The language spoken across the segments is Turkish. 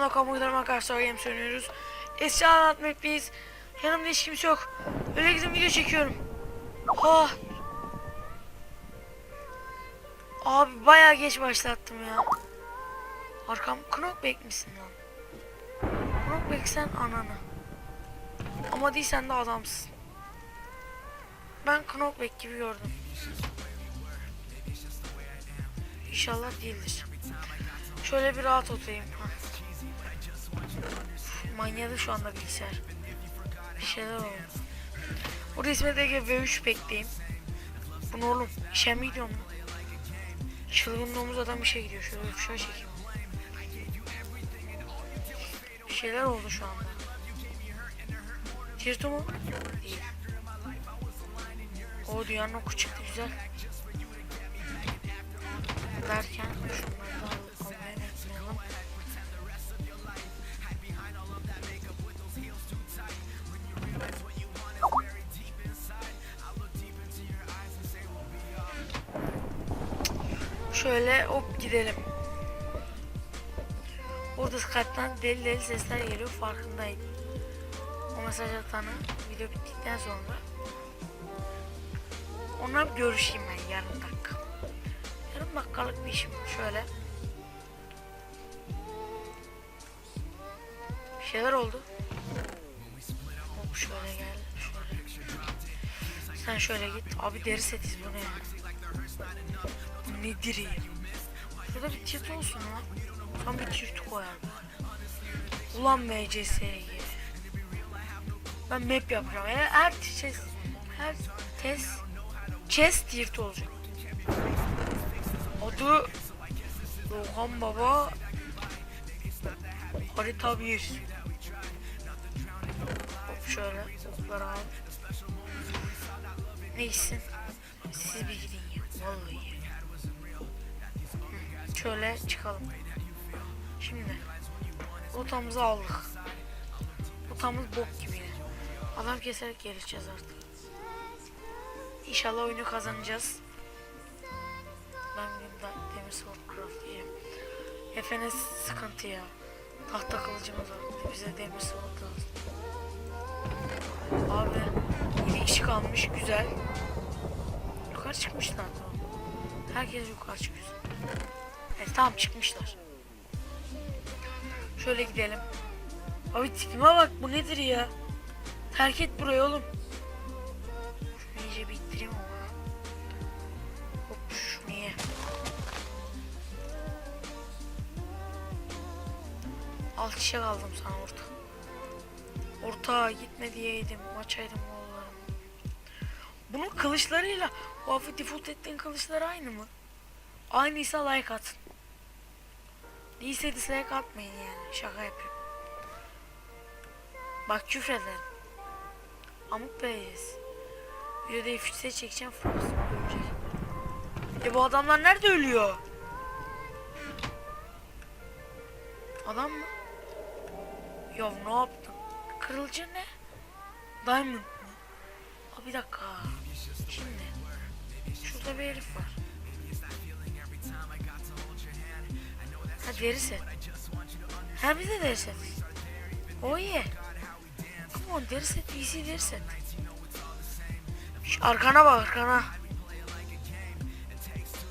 Okan Muhtarım arkadaşlar game söylüyoruz. Eski anlatmaktayız. Yanımda hiç kimse yok. Öyle gidip video çekiyorum. Ha. Abi bayağı geç başlattım ya. Arkam Knockback misin lan? Knockback sen ananı. Ama değilsen de adamsın. Ben Knockback gibi gördüm. İnşallah değildir. Şöyle bir rahat oturayım. Ha. Manyadı şu anda bilgisayar. Bir şeyler oldu. Burada İsmet Ege V3 bekleyeyim. Bu ne oğlum? İşe mi gidiyorum lan? Çılgın domuz adam işe gidiyor. Şöyle bir şöyle çekeyim. Bir şeyler oldu şu anda. Tirto mu? Değil. O dünyanın oku çıktı güzel. Derken şunları Şöyle hop gidelim. Burada Skype'tan deli deli sesler geliyor farkındayım. O mesaj atanı video bittikten sonra onunla görüşeyim ben yarım dakika. Yarım dakikalık bir işim şöyle. Bir şeyler oldu. Hop şöyle gel. Şöyle. Sen şöyle git. Abi deri setiz bu ne ya? Nedir ya? Şurada bir tilt olsun lan. Tam bir tilt koyar. Ulan MCS'ye. Ben map yapacağım. Her, her chest, her test, chest tilt olacak. Adı Rohan Baba Harita 1 Hop şöyle okları al Neyse Siz bir gidin Vallahi Şöyle çıkalım Şimdi Rotamızı aldık Rotamız bok gibi Adam keserek geleceğiz artık İnşallah oyunu kazanacağız ben bugün da demir sword diyeyim. Efe'ne sıkıntı ya. Tahta kılıcımız var. Bize demir sword lazım. Abi yine kişi kalmış güzel. Yukarı çıkmışlar tamam. Herkes yukarı çıkıyor. Evet tamam çıkmışlar. Şöyle gidelim. Abi tipime bak bu nedir ya? Terk et burayı oğlum. Şunu iyice bir ittireyim ama. Hop şunu ye. Alt şişe kaldım sana orta. Orta gitme diyeydim. Maçaydım. Bunun kılıçlarıyla hafif default ettiğin kılıçları aynı mı? Aynıysa like atın. Değilse dislike atmayın yani. Şaka yapıyorum. Bak küfrederim. Amuk beyiz. Videoda F3'e çekeceğim. Frost ölecek. E bu adamlar nerede ölüyor? Adam mı? Ya ne yaptın? Kırılıcı ne? Diamond bir dakika. Şimdi. Şurada bir herif var. Ha deri. Ha bir de deri. Oh yeah. Come on deri set. VC deri set. Arkana bak arkana.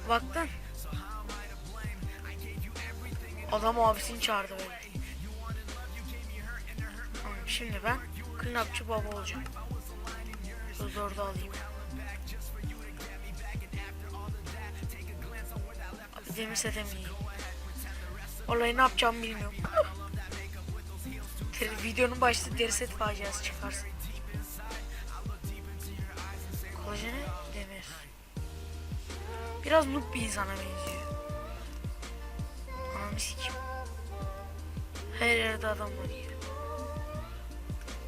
Baktın. Adam abisini çağırdı. Tamam, şimdi ben cleanupçı baba olacağım. Şu dördü alayım. Abi demir sete mi yiyeyim? Vallahi ne yapacağımı bilmiyorum. Videonun başında deri set faciası çıkarsın. Kolajene demir. Biraz noob bir insana benziyor. Ananı sikeyim. Her yerde adam var ya.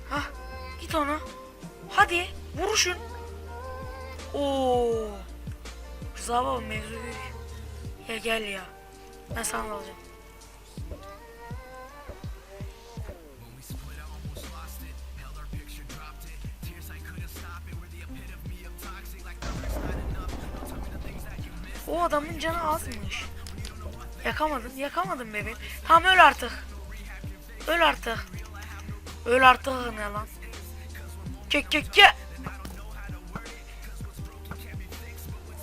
Hah git ona. Hadi vuruşun. Oo. Rıza baba mevzu büyük. Ya gel ya. Ben sana alacağım. O adamın canı azmış. Yakamadın, yakamadın bebeğim. Tamam öl artık. Öl artık. Öl artık ne lan? Kek kek kek.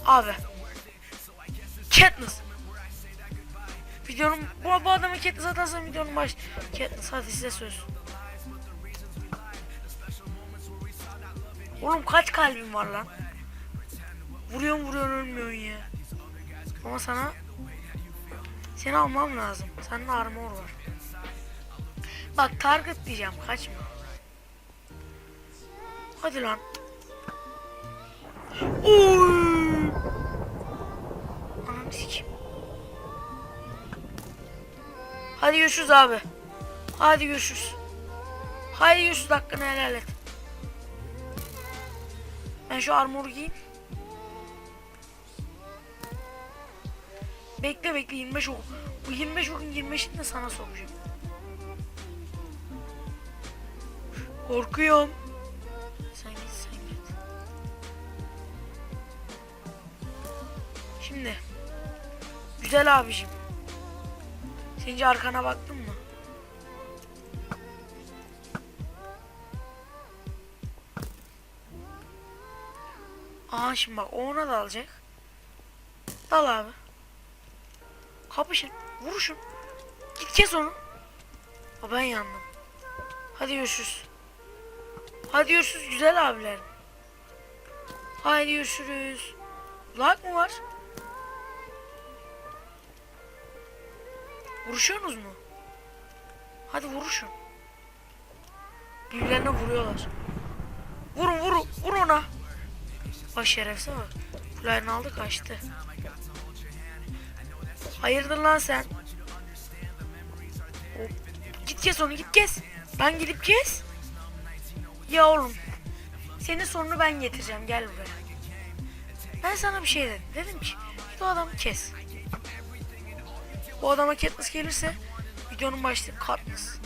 Abi. Katniss. Videonun bu, bu adamı Katniss atarsam videonun baş. Katniss hadi size söz. Oğlum kaç kalbin var lan? Vuruyorsun vuruyorsun ölmüyorsun ya. Ama sana seni almam lazım. Senin armor var. Bak target diyeceğim kaçma. Hadi lan. Oy! Hadi görüşürüz abi. Hadi görüşürüz. Hadi görüşürüz hakkını helal et. Ben şu armoru giyeyim. Bekle bekle 25 ok. Bu 25 okun 25'ini de sana sokacağım. Korkuyorum. Sen git sen git. Şimdi. Güzel abicim. Sence arkana baktın mı? Aha şimdi bak o ona da alacak. Dal abi. Kapışın. Vuruşun. Git kes onu. Aa, ben yandım. Hadi görüşürüz. Hadi görüşürüz güzel abilerim. Haydi görüşürüz. Lag mı var? Vuruşuyorsunuz mu? Hadi vuruşun. Birbirlerine vuruyorlar. Vurun vurun vur ona. Bak şerefsiz bak. Flyer'ını aldı kaçtı. Hayırdır lan sen? Hop. Git kes onu git kes. Ben gidip kes. Ya oğlum. Senin sorunu ben getireceğim gel buraya. Ben sana bir şey dedim. Dedim ki o adamı kes. Bu adama Katniss gelirse videonun başlığı Katniss.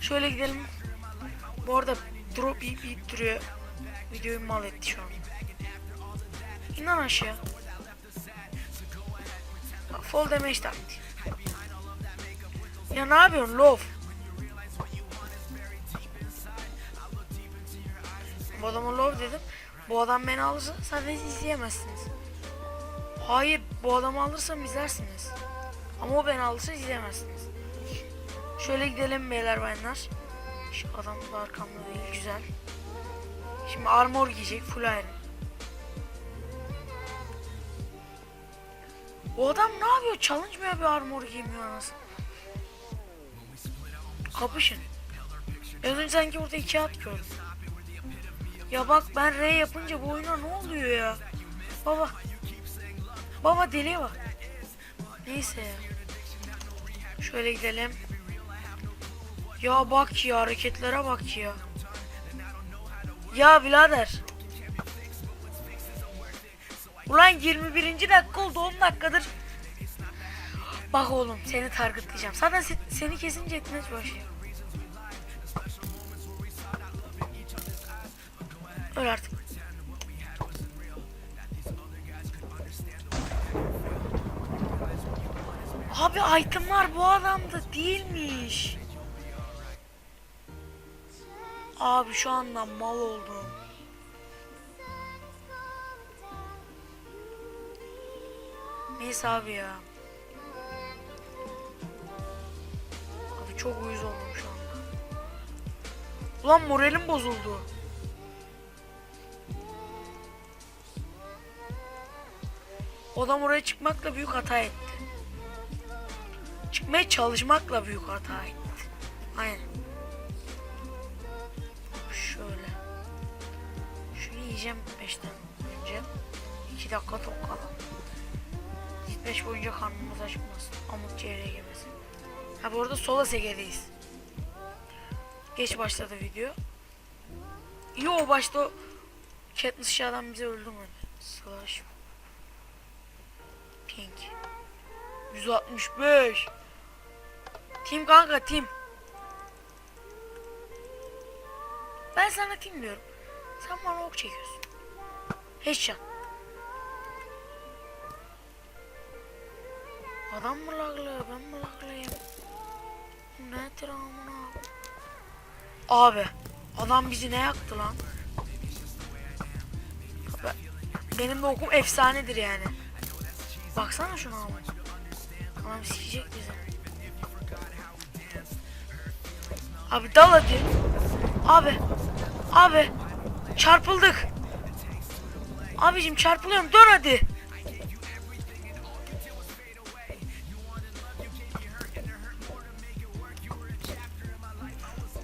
Şöyle gidelim. Bu arada drop yiyip yiyip duruyor. Videoyu mal etti şu an. İn lan aşağı. Bak fall damage taktiği. Ya ne yapıyorsun love? Bu adama love dedim. Bu adam beni alırsa zaten izleyemezsiniz. Hayır bu adamı alırsam izlersiniz. Ama o beni alırsa izleyemezsiniz. Şöyle gidelim beyler bayanlar. Şu adam da arkamda değil güzel. Şimdi armor giyecek full iron. O adam ne yapıyor? Challenge mı yapıyor armor giymiyor anasını? Kapışın. Az önce sanki burada iki at gördüm. Ya bak ben R yapınca bu oyuna ne oluyor ya? Baba. Baba deliye bak. Neyse. Şöyle gidelim. Ya bak ya hareketlere bak ya. Ya birader. Ulan 21. dakika oldu 10 dakikadır. Bak oğlum seni targetleyeceğim. Zaten se- seni kesince etmez başlıyor. Öl artık. İtemlar bu adamda değilmiş. Abi şu anda mal oldum. Neyse abi ya. Abi çok uyuz oldum şu anda. Ulan moralim bozuldu. Adam oraya çıkmakla büyük hata etti. Çıkmaya çalışmakla büyük hata etti. Aynen. Şöyle. Şunu yiyeceğim 5'ten önce. 2 dakika tok kalalım. 5 boyunca karnımız açmasın. Amut çevreye girmesin. Ha bu arada sola segedeyiz. Geç başladı video. Yo başta Katniss adam bize öldürmedi. Slash. Pink. 165. Tim kanka tim. Ben sana tim diyorum. Sen bana ok çekiyorsun. Headshot. Adam mı laglı ben mi laglıyım? Nedir amına? Abi adam bizi ne yaktı lan? Abi, Benim de okum efsanedir yani. Baksana şuna ama. Adam sikecek bizi. Abi dal hadi. Abi. Abi. Çarpıldık. Abicim çarpılıyorum. Dön hadi.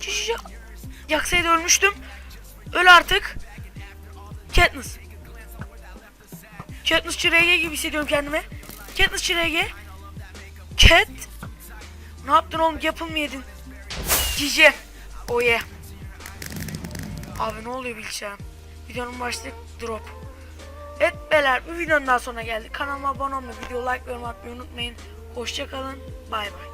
Şişe. Yaksaydı ölmüştüm. Öl artık. Katniss. Katniss Çirege gibi hissediyorum kendimi. Katniss Çirege. Cat. Ne yaptın oğlum? Yapıl mı? Cici. Oye. Abi ne oluyor bilgisayarım? Videonun başlığı drop. Evet beyler bu videonun daha sonra geldik. Kanalıma abone olmayı, video like ve yorum atmayı unutmayın. Hoşçakalın. Bay bay.